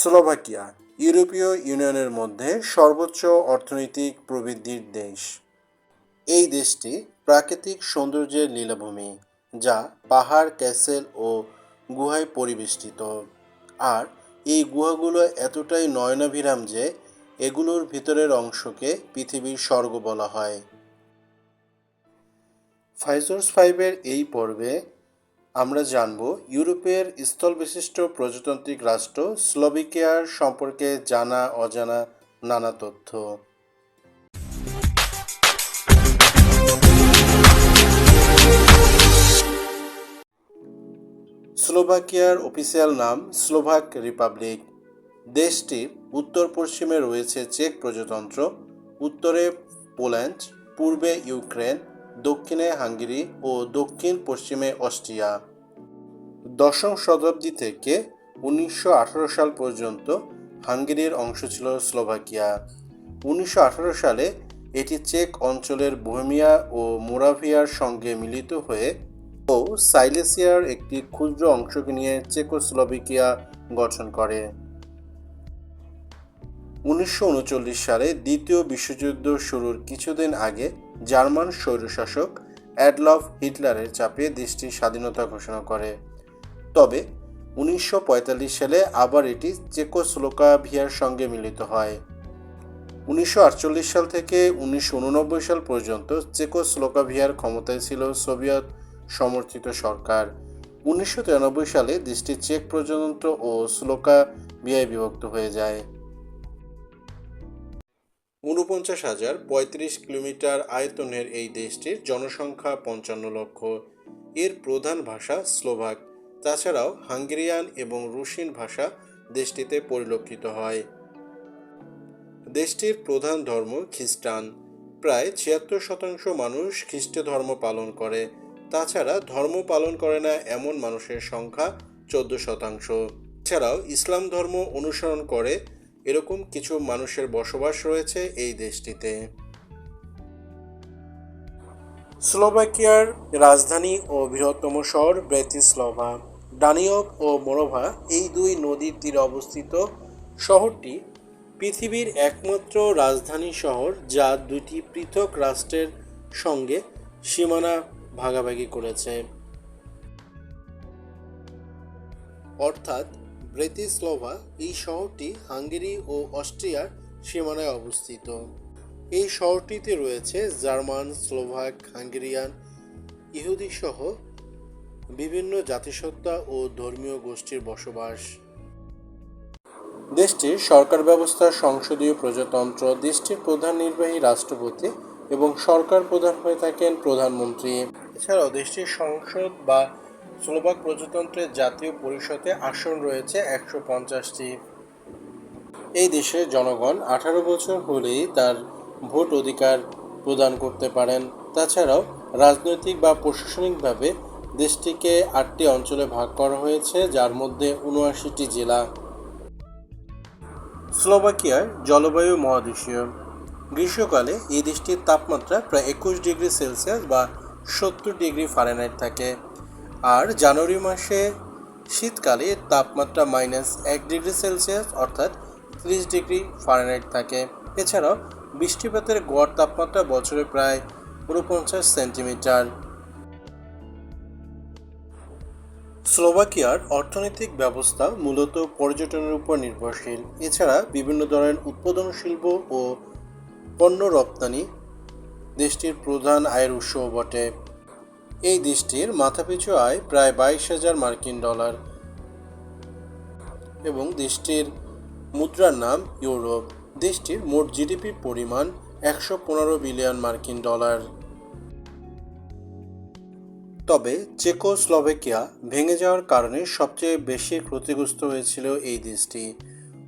Slovakia, ইউরোপীয় ইউনিয়নের মধ্যে সর্বোচ্চ অর্থনৈতিক প্রবৃদ্ধির দেশ। এই দেশটি প্রাকৃতিক সৌন্দর্যের লীলাভূমি, যা পাহাড়, ক্যাসেল ও গুহায় পরিবেষ্টিত। আর এই গুহাগুলো এতটাই নয়নাভিরাম যে এগুলোর ভিতরের অংশকে পৃথিবীর স্বর্গ বলা হয়। ফাইজোর্স ফাইভের এই পর্বে আমরা জানব ইউরোপের স্থলবিশিষ্ট প্রজাতান্ত্রিক রাষ্ট্র স্লোভিকিয়ার সম্পর্কে জানা, অজানা নানা তথ্য। স্লোভাকিয়ার অফিসিয়াল নাম স্লোভাক রিপাবলিক। দেশটির উত্তর পশ্চিমে রয়েছে চেক প্রজাতন্ত্র, উত্তরে পোল্যান্ড, পূর্বে ইউক্রেন দক্ষিণে হাঙ্গেরি ও দক্ষিণ পশ্চিমে অস্ট্রিয়া। দশম শতাব্দী থেকে উনিশশো আঠারো সাল পর্যন্ত হাঙ্গেরির অংশ ছিল স্লোভাকিয়া। উনিশশো আঠারো সালে এটি চেক অঞ্চলের বোহেমিয়া ও মোরাভিয়ার সঙ্গে মিলিত হয়ে ও সাইলেসিয়ার একটি ক্ষুদ্র অংশকে নিয়ে চেকোস্লোভাকিয়া গঠন করে। উনিশশো উনচল্লিশ সালে দ্বিতীয় বিশ্বযুদ্ধ শুরুর কিছুদিন আগে জার্মান স্বৈরশাসক অ্যাডলফ হিটলারের চাপে দেশটির স্বাধীনতা ঘোষণা করে। তবে উনিশশো পঁয়তাল্লিশ সালে আবার এটি চেকোস্লোকাভিয়ার সঙ্গে মিলিত হয়। উনিশশো আটচল্লিশ সাল থেকে উনিশশো উননব্বই সাল পর্যন্ত চেকোস্লোকাভিয়ার ক্ষমতায় ছিল সোভিয়েত সমর্থিত সরকার। উনিশশো তিরানব্বই সালে দেশটি চেক প্রজাতন্ত্র ও স্লোকাভিয়ায় বিভক্ত হয়ে যায়। ঊনপঞ্চাশ হাজার পঁয়ত্রিশ কিলোমিটার আয়তনের এই দেশটির জনসংখ্যা পঞ্চান্ন লক্ষ। এর প্রধান ভাষা স্লোভাক, তাছাড়াও হাঙ্গেরিয়ান এবং রুশিয়ান ভাষা দেশটিতে পরিলক্ষিত হয়। দেশটির প্রধান ধর্ম খ্রিস্টান। প্রায় ছিয়াত্তর শতাংশ মানুষ খ্রিস্ট ধর্ম পালন করে। তাছাড়া ধর্ম পালন করে না এমন মানুষের সংখ্যা চোদ্দ শতাংশ। এছাড়াও ইসলাম ধর্ম অনুসরণ করে এরকম কিছু মানুষের বসবাস রয়েছে এই দেশটিতে। স্লোভাকিয়ার রাজধানী ও বৃহত্তম শহর ব্রেতিস্লভা। ডানিয়ব ও মোরোভা এই দুই নদীর তীরে অবস্থিত। শহরটি পৃথিবীর একমাত্র রাজধানী শহর যা দুটি পৃথক রাষ্ট্রের সঙ্গে সীমানা ভাগাভাগি করেছে। অর্থাৎ ব্রেতিস্লোভা এই শহরটি হাঙ্গেরি ও অস্ট্রিয়ার সীমানায় অবস্থিত। এই শহরটিতে রয়েছে জার্মান, স্লোভাক, হাঙ্গেরিয়ান ইহুদি সহ বিভিন্ন জাতিসত্তা ও ধর্মীয় গোষ্ঠীর বসবাস। দেশটির সরকার ব্যবস্থা, সংসদীয় প্রজাতন্ত্র, দেশটির প্রধান নির্বাহী রাষ্ট্রপতি এবং সরকার প্রধান হয়ে থাকেন প্রধানমন্ত্রী। এছাড়াও দেশটির সংসদ বা স্লোভাক প্রজাতন্ত্রের জাতীয় পরিষদে আসন রয়েছে একশো পঞ্চাশটি। এই দেশের জনগণ আঠারো বছর হলেই তার ভোট অধিকার প্রদান করতে পারেন। তাছাড়াও রাজনৈতিক বা প্রশাসনিকভাবে দেশটিকে আটটি অঞ্চলে ভাগ করা হয়েছে, যার মধ্যে উনআশিটি জেলা। স্লোভাকিয়ার জলবায়ু মহাদেশীয়। গ্রীষ্মকালে এই দেশটির তাপমাত্রা প্রায় একুশ ডিগ্রি সেলসিয়াস বা সত্তর ডিগ্রি ফারেনহাইট থাকে। আর জানুয়ারি মাসে শীতকালে তাপমাত্রা মাইনাস এক ডিগ্রি সেলসিয়াস, অর্থাৎ ত্রিশ ডিগ্রি ফারেনহাইট থাকে। এছাড়াও বৃষ্টিপাতের গড় তাপমাত্রা বছরে প্রায় উনপঞ্চাশ সেন্টিমিটার। স্লোভাকিয়ার অর্থনৈতিক ব্যবস্থা মূলত পর্যটনের উপর নির্ভরশীল। এছাড়া বিভিন্ন ধরনের উৎপাদন শিল্প ও পণ্য রপ্তানি দেশটির প্রধান আয়ের উৎসও বটে। এই দেশটির মাথাপিছু আয় প্রায় বাইশ হাজার মার্কিন ডলার এবং দেশটির মুদ্রার নাম ইউরোপ। দেশটির মোট জিডিপির পরিমাণ একশো পনেরো বিলিয়ন মার্কিন ডলার। তবে চেকোস্লোভাকিয়া ভেঙে যাওয়ার কারণে সবচেয়ে বেশি ক্ষতিগ্রস্ত হয়েছিল এই দেশটি।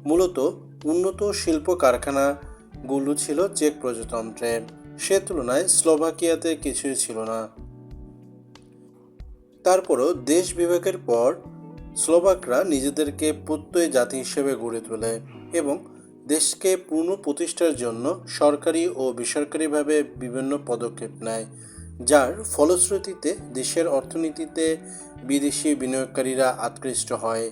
মূলত উন্নত শিল্প কারখানাগুলো ছিল চেক প্রজাতন্ত্রে। সে তুলনায় স্লোভাকিয়াতে কিছুই ছিল না। তারপরও দেশ বিভাগের পর স্লোভাকরা নিজেদেরকে প্রত্যয় জাতি হিসেবে গড়ে তোলে এবং দেশকে পুনঃ প্রতিষ্ঠার জন্য সরকারি ও বেসরকারিভাবে বিভিন্ন পদক্ষেপ নেয়, যার ফলশ্রুতিতে দেশের অর্থনীতিতে বিদেশি বিনিয়োগকারীরা আকৃষ্ট হয়।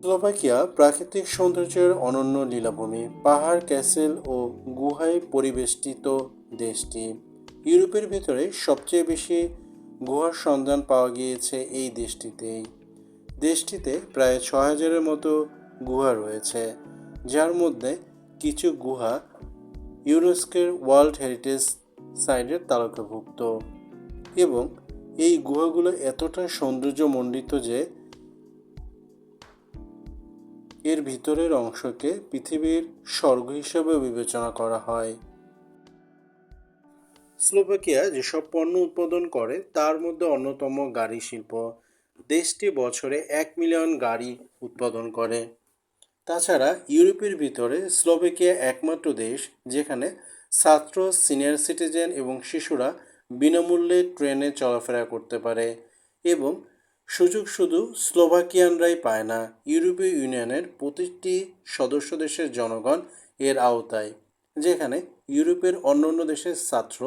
স্লোভাকিয়া প্রাকৃতিক সৌন্দর্যের অনন্য লীলাভূমি, পাহাড়, ক্যাসেল ও গুহায় পরিবেষ্টিত দেশটি। ইউরোপের ভেতরে সবচেয়ে বেশি গুহার সন্ধান পাওয়া গিয়েছে এই দেশটিতেই। দেশটিতে প্রায় ছ হাজারের মতো গুহা রয়েছে, যার মধ্যে কিছু গুহা ইউনেস্কোর ওয়ার্ল্ড হেরিটেজ সাইটের তালিকাভুক্ত এবং এই গুহাগুলো এতটা সৌন্দর্যমণ্ডিত যে এর ভিতরের অংশকে পৃথিবীর স্বর্গ হিসেবে বিবেচনা করা হয়। স্লোভাকিয়া যেসব পণ্য উৎপাদন করে, তার মধ্যে অন্যতম গাড়ি শিল্প দেশটি বছরে এক মিলিয়ন গাড়ি উৎপাদন করে। তাছাড়া ইউরোপের ভিতরে স্লোভাকিয়া একমাত্র দেশ যেখানে ছাত্র, সিনিয়র সিটিজেন এবং শিশুরা বিনামূল্যে ট্রেনে চলাফেরা করতে পারে এবং সুযোগ শুধু স্লোভাকিয়ানরাই পায় না, ইউরোপীয় ইউনিয়নের প্রতিটি সদস্য দেশের জনগণ এর আওতায়, যেখানে ইউরোপের অন্যান্য দেশের ছাত্র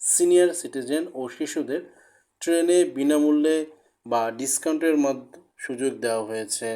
সিনিয়র সিটিজেন ও শিশুদের ট্রেনে বিনামূল্যে বা ডিসকাউন্টের সুযোগ দেওয়া হয়েছে।